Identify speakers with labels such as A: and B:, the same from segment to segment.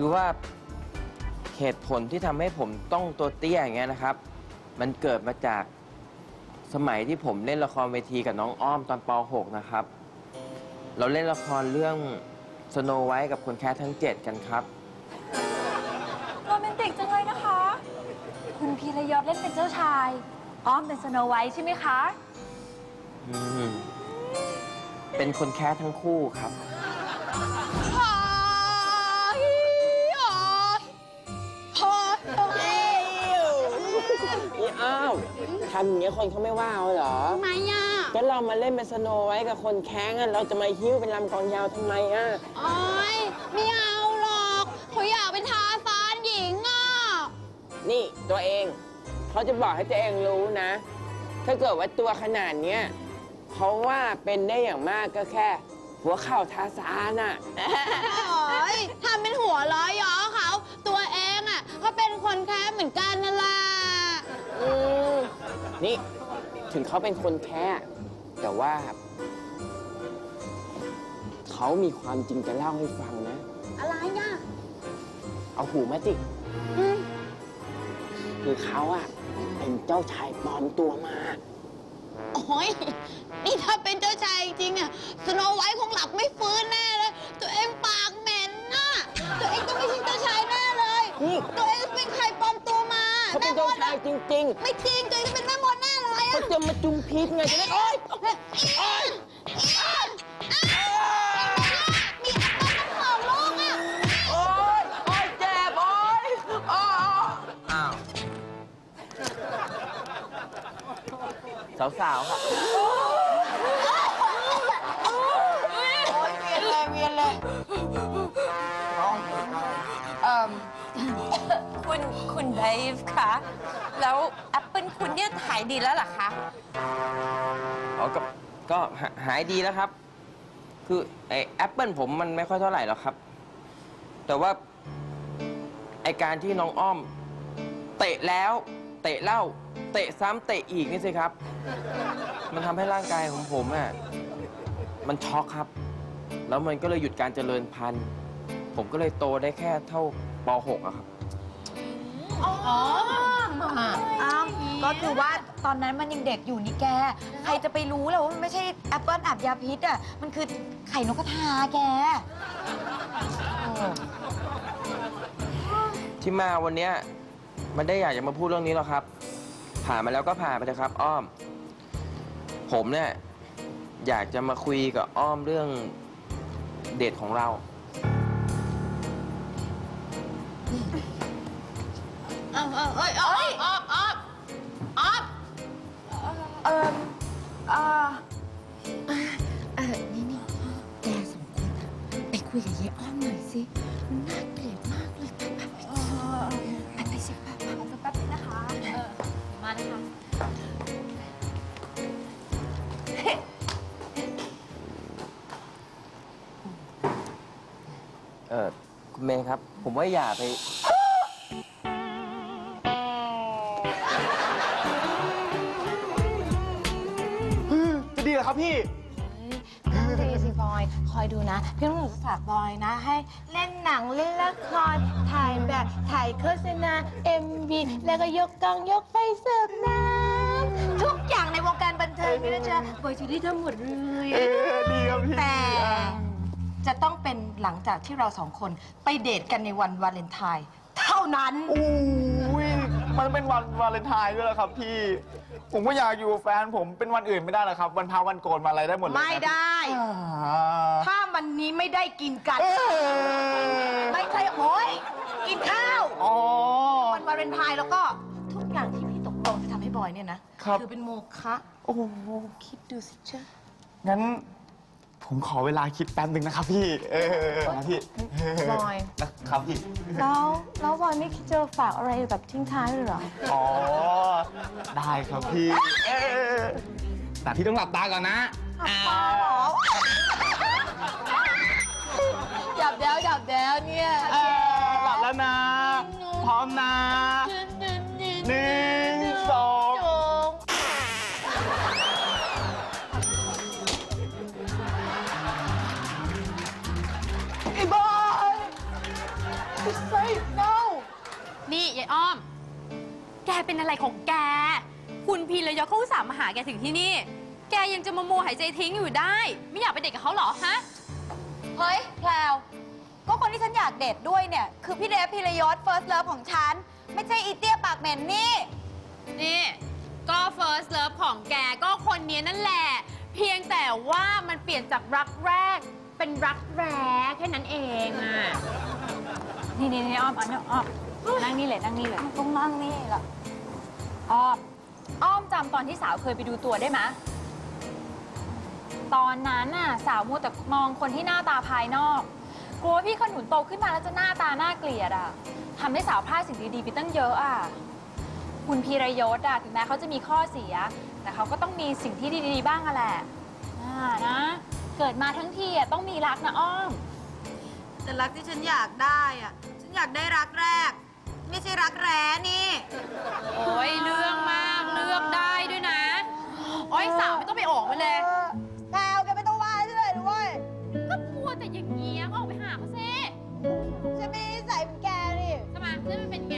A: คือว่าเหตุผลที่ทำให้ผมต้องตัวเตี้ยอย่างเงี้ยนะครับ มันเกิดมาจากสมัยที่ผมเล่นละครเวทีกับน้องอ้อมตอนป .6 นะครับ เราเล่นละครเรื่องสโนไวท์กับคนแค่ทั้ง7กันครับ
B: โรแมนติกจังเลยนะคะ คุณพีรยศเล่นเป็นเจ้าชาย อ้อมเป็นสโนไวท์ใช่ไหมคะ
A: อืมเป็นคนแค่ทั้งคู่ครับ อ้าวทำอย่างเงี้ยคนเขาไม่ว่าเอาเหรอ
C: ทำไมอะ
A: ก็เรามาเล่นเป็นสโนไว้กับคนแข้งอะเราจะมาหิ้วเป็นลำกองยาวทำไมอะ
C: โอ๊ยไม่เอาหรอกเขาอยากเป็นทาสานหญิงอะ
A: นี่ตัวเองเขาจะบอกให้ตัวเองรู้นะ ถ้าเกิดว่าตัวขนาดเนี้ยเขาว่าเป็นได้อย่างมากก็แค่ หัวเข่าทาสานอะ
C: โอ๊ยทำเป็นหัวล้อย้อเขา ตัวเองอะก็เป็นคนแค่เหมือนกันนั่นแหละ
A: อืมนี่ถึงเขาเป็นคนแค่แต่ว่า เขามีความจริงจะเล่าให้ฟังนะ
C: อะไรอะ
A: เอาหูมาสิ
C: อืม
A: คือเขาอะเป็นเจ้าชายปลอมตัวมา
C: โอ๊ยนี่ถ้าเป็นเจ้าชายจริงๆอะสโนไวท์คงหลับไม่ฟื้นแน่ จ้าชาย
A: จริง
C: ไม่จริงตัวเองเป็นแม่มดแน่เลย
A: ๆ
C: อะ
A: เขาจะมาจุมพิษไงจะได้โอ๊ย
C: มีอัปเปอร์ทั้งสองลูกอะ
A: โอ๊ยโอ๊ยเจ็บโอ๊ยอ้าวอ้าวสาวๆค่ะ
B: เอ่อคุณคุณเดฟคะ แล้วแอปเปิลคุณเนี่ยหายดีแล้วเหรอคะ
A: อ๋อก็ก็หาหายดีแล้วครับ คือไอแอปเปิลผมมันไม่ค่อยเท่าไหร่หรอกครับ แต่ว่าไอการที่น้องอ้อม เตะแล้ว เตะเล่า เตะซ้ำเตะอีกนี่สิครับ มันทำให้ร่างกายของผมอะมันช็อกครับ แล้วมันก็เลยหยุดการเจริญพันธุ์ ผมก็เลยโตได้แค่เท่าป .6 อะครับ
C: อ๋อ
D: อ้าวก็คือว่าตอนนั้นมันยังเด็กอยู่นี่แก ใครจะไปรู้ล่ะว่ามันไม่ใช่แอปเปิลอับยาพิษอะ มันคือไข่นกกระทาแกโอ้
A: ที่มาวันเนี้ยมันได้อยากจะมาพูดเรื่องนี้หรอกครับ ผ่านมาแล้วก็ผ่านไปนะครับ อ้อม ผมเนี่ยอยากจะมาคุยกับอ้อมเรื่องเดทของเรา
C: เอาเอาเอ้ยเอ้ย
D: ยกับยายอ้อมหน่อยสิมันน่าเกลียดมากเลยไปไปไปไปไปสิไปไป
B: แป๊บนึงนะคะเออมาเลยค่ะ
A: เออคุณเมย์ครับ ผมว่าอย่าไป
E: จะดีเหรอครับพี่
D: ต้องดีสิบอย คอยดูนะ พี่ต้องหนูจะฝากบอยนะ ให้เล่นหนังเล่นละครถ่ายแบบถ่ายโฆษณา MV แล้วก็ยกกองยกไฟเสิร์ฟน้ำทุกอย่างในวงการบันเทิงนี่นะจ๊ะบอยจะได้ทั้งหมดเลย
E: เออดีครับพี่
D: แต่จะต้องเป็นหลังจากที่เราสองคนไปเดทกันในวันวาเลนไทน์เท่านั้น
E: อุ้ย มันเป็นวันวาเลนไทน์ด้วยเหรอครับพี่ ผมก็อยากอยู่กับแฟนผมเป็นวันอื่นไม่ได้เหรอครับ วันพาวันโกนมาอะไรได้หมดเลยนะ
D: ไม่ได้
E: อ่า
D: ถ้ามันนี้ไม่ได้กินกัน
E: เออ
D: ไม่ใช่โอ้ยกินข้าว
E: อ๋อ
D: วันวาเลนไทน์แล้วก็ทุกอย่างที่พี่ตกลงจะทำให้บอยเนี่ยนะครับ อเป็นโมฆะ
E: โอ้โห
D: คิดดูสิเจ้า
E: งั้น ผมขอเวลาคิดแป๊บหนึ่งนะครับพี่ เออนะพี่
D: บอย
E: นะครับพี่
B: แล้วแล้วบอยไม่คิดจะฝากอะไรแบบทิ้งท้ายเลยเหรอ
E: อ๋อ ได้ครับพี่เออแต่พี่ต้องหลับตาก่อนนะ
C: หยับเด้วหยับเด้วเนี่ย
E: เออหลับแล้วนะ พร้อมนะ
F: เป็นอะไรของแก คุณพีระยศเขาอุตส่าห์มาหาแกถึงที่นี่ แกยังจะมาโมหายใจทิ้งอยู่ได้ ไม่อยากไปเด็กกับเขาเหรอฮะ
B: เฮ้ยแพลวก็คนที่ฉันอยากเดทด้วยเนี่ย คือพี่เดฟพีรยศเฟิร์สเลิฟของฉัน ไม่ใช่อีเตี้ยปากเหม็นนี่
F: นี่ก็ first love ของแกก็คนนี้นั่นแหละ เพียงแต่ว่ามันเปลี่ยนจากรักแรก เป็นรักแร้แค่นั้นเองอะ
B: นี่นี่นี่อ้อมอ้อมอ้อม นั่งนี่เลยนั่งนี่เลยต้องนั่งนี่แหละอ้อมอ้อมจำตอนที่สาวเคยไปดูตัวได้ไหมตอนนั้นน่ะสาวมัวแต่มองคนที่หน้าตาภายนอก กลัวพี่ขนุนโตขึ้นมาแล้วจะหน้าตาน่าเกลียดอะทำให้สาวพลาดสิ่งดีๆไปตั้งเยอะอะคุณพีรยศอะถึงแม้เขาจะมีข้อเสีย แต่เขาก็ต้องมีสิ่งที่ดีๆบ้างอะแหละอ่านะ เกิดมาทั้งทีอะต้องมีรักนะอ้อม
G: แต่รักที่ฉันอยากได้อะฉันอยากได้รักแรก ไม่ใช่รักแร้นี่
F: โอ้ยเรื่องมากเลือกได้ด้วยนะ โอ้ยสาวไม่ต้องไปออกมาเลย
G: แพลวแกไม่ต้องว่าฉันเลยนะเว้ย
F: ก็พูดแต่อย่างเงี้ยก็ออกไปหาเขาสิ
G: ฉันไม่ได้ใส่เป็นแกนี่
F: ทำไมเรื่องมันเป็นไง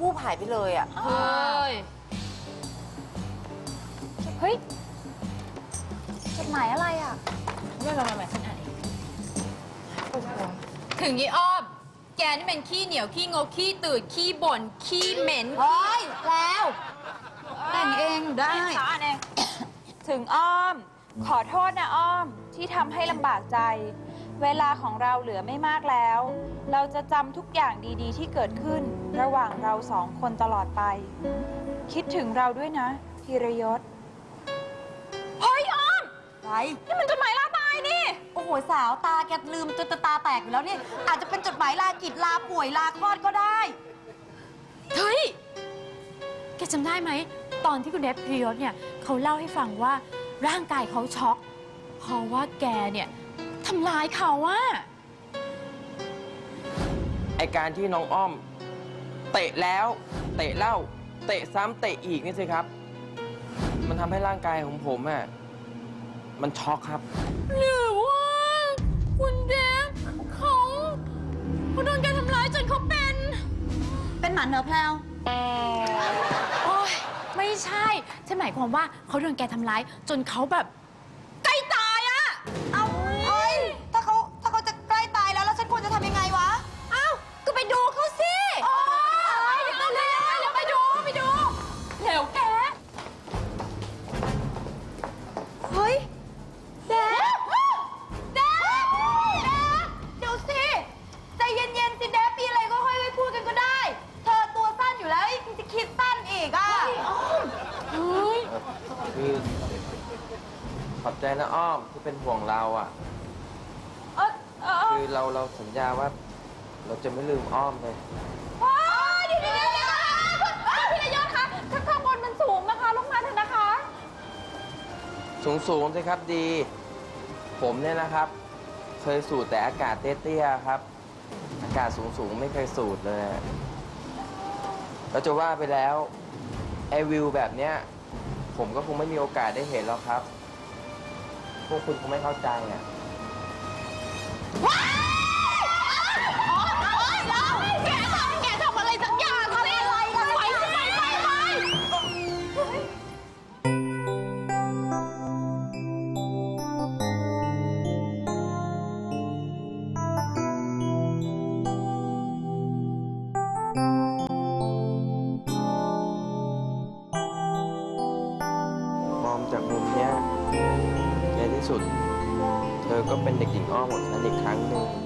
F: วู
B: บหายไปเลยอะ
F: เฮ้ย
B: เฮ้ยจดหมายอะไรอะ
F: ไม่ไม่ไม่ไม่ฉันอ่านเองถึงยี่อ้อม แกนี่เป็นขี้เหนียว ขี้งก ขี้ตื่นขี้บ่น ขี้เหม็น
G: เฮ้ย แล้ว แต่งเองได้
B: สาเองถึงอ้อม ขอโทษนะอ้อมที่ทำให้ลำบากใจ เวลาของเราเหลือไม่มากแล้ว เราจะจำทุกอย่างดีๆ ที่เกิดขึ้นระหว่างเราสองคนตลอดไป คิดถึงเราด้วยนะพีรยศ เฮ้ยอ้อม
G: ไร
B: นี่มันจดหมายลาตายนี่
G: โอ้โห สาวตาแกลืมจนตาแตกอยู่แล้วนี่อาจจะเป็นจดหมายลากิจลาป่วยลาคลอดก็ได้
F: เฮ้ย แกจำได้ไหม ตอนที่คุณเดฟพิรยศเนี่ยเขาเล่าให้ฟังว่าร่างกายเขาช็อกเพราะว่าแกเนี่ย ทำร้ายเขาอะ
A: ไอการที่น้องอ้อม เตะแล้ว เตะเล่า เตะซ้ำเตะอีกนี่สิครับ มันทำให้ร่างกายของผมอะมันช็อกครับ
F: หรือว่าคุณเดฟเขาเขาโดนแกทำร้ายจนเขาเป็น
G: เป็นหมันเหรอแพลว
F: โอ๊ยไม่ใช่ฉันหมายความว่าเขาโดนแกทำร้ายจนเขาแบบ อ
A: บใจนะอ้อมที่เป็นห่วงเราอะ
B: เออเออ
A: คือเราเราสัญญาว่า เราจะไม่ลืมอ้อมเลย
B: เฮ้ยเดี๋ยวเดี๋ยวเดี๋ยวเดี๋ยวพีรยศคะข้างข้างบนมันสูงนะคะลงมาเถอะนะคะ
A: สูงสูงๆสิครับดี ผมเนี่ยนะครับ เคยสูดแต่อากาศเตี้ยๆครับ อากาศสูงสูงๆไม่เคยสูดเลยเราจะว่าไปแล้วไอวิวแบบเนี้ยผมก็คงไม่มีโอกาสได้เห็นแล้วครับ พวกคุณคงไม่เข้าใจอะ เป็นเด็กหญิงอ้อมของฉันอีกครั้งหนึ่ง